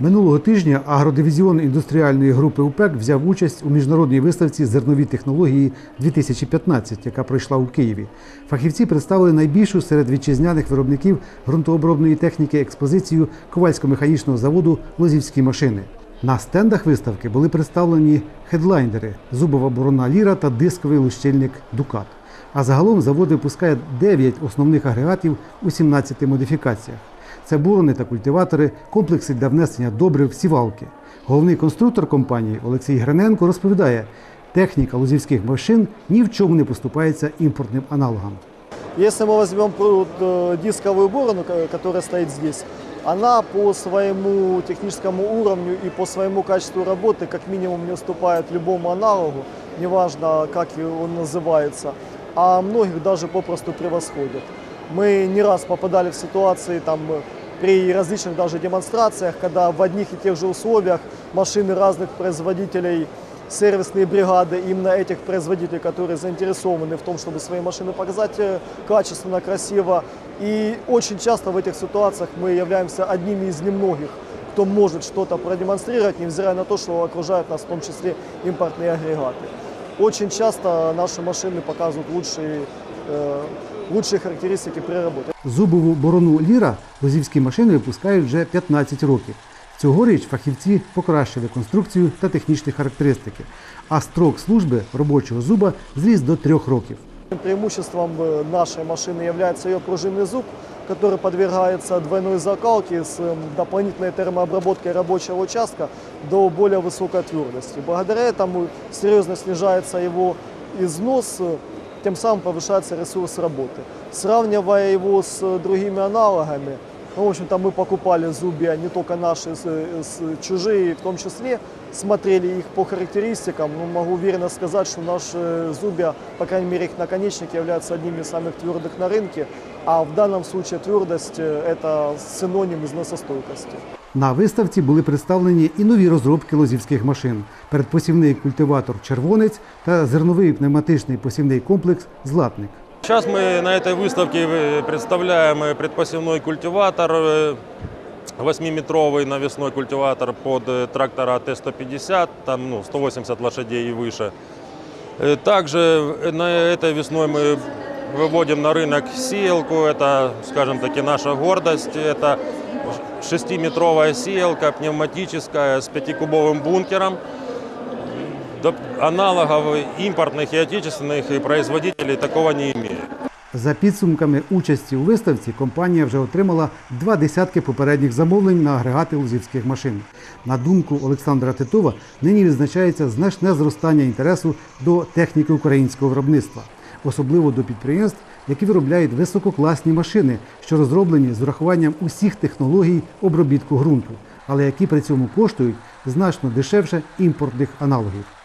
Минулого тижня агродивізіон індустріальної групи УПЕК взяв участь у міжнародній виставці Зернові технології 2015, яка пройшла у Києві. Фахівці представили найбільшу серед вітчизняних виробників ґрунтообробної техніки експозицію ковальсько-механічного заводу Лозівські машини. На стендах виставки були представлені хедлайнери, зубова борона ліра та дисковий лущильник Дукат. А загалом завод випускає 9 основних агрегатів у 17 модифікаціях. Це борони та культиватори, комплекси для внесення добрив, сівалки. Головний конструктор компанії Олексій Гриненко розповідає, техніка лузівських машин ні в чому не поступається імпортним аналогам. Если мы возьмем пруд, э, дисковую борону, ко- которая стоит здесь, она по своему техническому уровню и по своему качеству работы как минимум не уступает любому аналогу, неважно как и он называется, а многих даже попросту превосходит. Мы не раз попадали в ситуации там, э, при различных даже демонстрациях, когда в одних и тех же условиях машины разных производителей сервисные бригады именно этих производителей, которые заинтересованы в том, чтобы свои машины показать э, качественно, красиво. И очень часто в этих ситуациях мы являемся одними из немногих, кто может что-то продемонстрировать, невзирая на то, что окружают нас в том числе импортные агрегаты. Очень часто наши машины показывают лучшие, э, лучшие характеристики при работе. Зубову борону ліра лозівські машини випускають вже 15 років. Цьогоріч фахівці покращили конструкцію та технічні характеристики, а строк служби робочого зуба зріс до трьох років. Преимуществом э, нашей машины является ее пружинный зуб, который подвергается двойной закалке с эм, дополнительной термообработкой рабочего участка до более высокой твердости. Благодаря этому серьезно снижается его износ, э, тем самым повышается ресурс работы. Сравнивая его с э, другими аналогами, ну, в общем-то, мы покупали зубья не только наши, с, с чужие в том числе, смотрели их по характеристикам. Ну, могу уверенно сказать, что наши зубья, по крайней мере, их наконечники являются одними из самых твердых на рынке. А в данном случае твердость э, – это синоним износостойкости. На виставці були представлені і нові розробки лозівських машин: передпосівний культиватор червонець та зерновий пневматичний посівний комплекс Златник. Сейчас мы на этой выставке э, представляем э, предпосевной культиватор, э, 8-метровый навесной культиватор под э, трактора Т-150, там ну, 180 лошадей и выше. Э, Также э, на этой весной мы выводим на рынок сеялку, это, скажем таки, наша гордость. Это 6-метровая сеялка, пневматическая, с 5-кубовым бункером. Доп- Аналогов импортных и отечественных и производителей такого не имеют. За підсумками участі у виставці компанія вже отримала два десятки попередніх замовлень на агрегати лузівських машин. На думку Олександра Титова, нині відзначається значне зростання інтересу до техніки українського виробництва, особливо до підприємств, які виробляють висококласні машини, що розроблені з урахуванням усіх технологій обробітку ґрунту, але які при цьому коштують значно дешевше імпортних аналогів.